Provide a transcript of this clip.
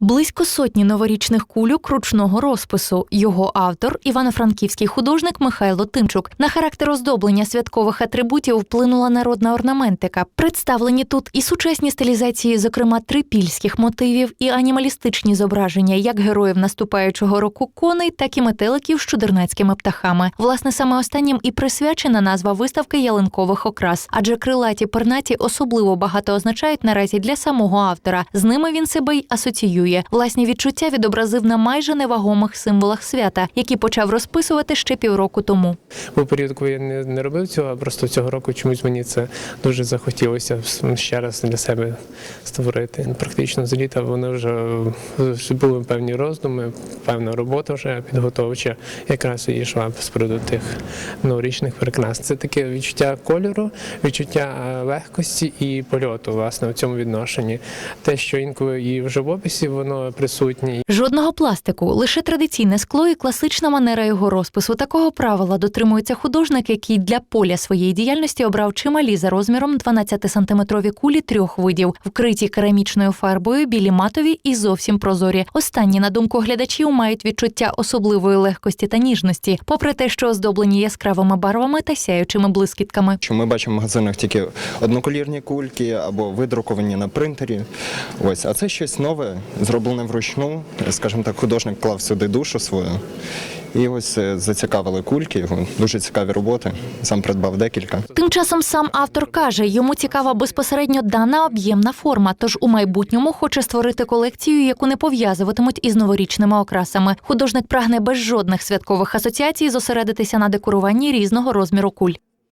Близько сотні новорічних кульок ручного розпису. Його автор івано-франківський художник Михайло Тимчук. На характер оздоблення святкових атрибутів вплинула народна орнаментика. Представлені тут і сучасні стилізації, зокрема трипільських мотивів, і анімалістичні зображення як героїв наступаючого року коней, так і метеликів з чудернацькими птахами. Власне, саме останнім і присвячена назва виставки ялинкових окрас, адже крилаті пернаті особливо багато означають наразі для самого автора. З ними він себе й асоціює. Власні відчуття відобразив на майже невагомих символах свята, які почав розписувати ще півроку тому. Був період, коли я не, не робив цього, а просто цього року чомусь мені це дуже захотілося ще раз для себе створити. Практично з літа воно вже, вже були певні роздуми, певна робота вже підготовча, якраз і йшла з приводу тих новорічних прикрас. Це таке відчуття кольору, відчуття е, легкості і польоту, власне, у цьому відношенні. Те, що інколи і в живописі воно присутнє, Жодного пластику, лише традиційне скло і класична манера його розпису. Такого правила дотримується художник, який для поля своєї діяльності обрав чималі за розміром 12-сантиметрові кулі трьох видів, вкриті керамічною фарбою, білі матові і зовсім прозорі. Останні, на думку глядачів, мають відчуття особливої легкості та ніжності, попри те, що оздоблені яскравими барвами та сяючими блискітками. Що ми бачимо в магазинах тільки одноколірні кульки або видруковані на принтері. Ось, а це щось нове, зроблене вручну. Скажімо так, художник вклав сюди душу свою. І ось е, зацікавили кульки його. Дуже цікаві роботи. Сам придбав декілька. Тим часом сам автор каже, йому цікава безпосередньо дана об'ємна форма, тож у майбутньому хоче створити колекцію, яку не пов'язуватимуть із новорічними окрасами. Художник прагне без жодних святкових асоціацій зосередитися на декоруванні різного розміру куль.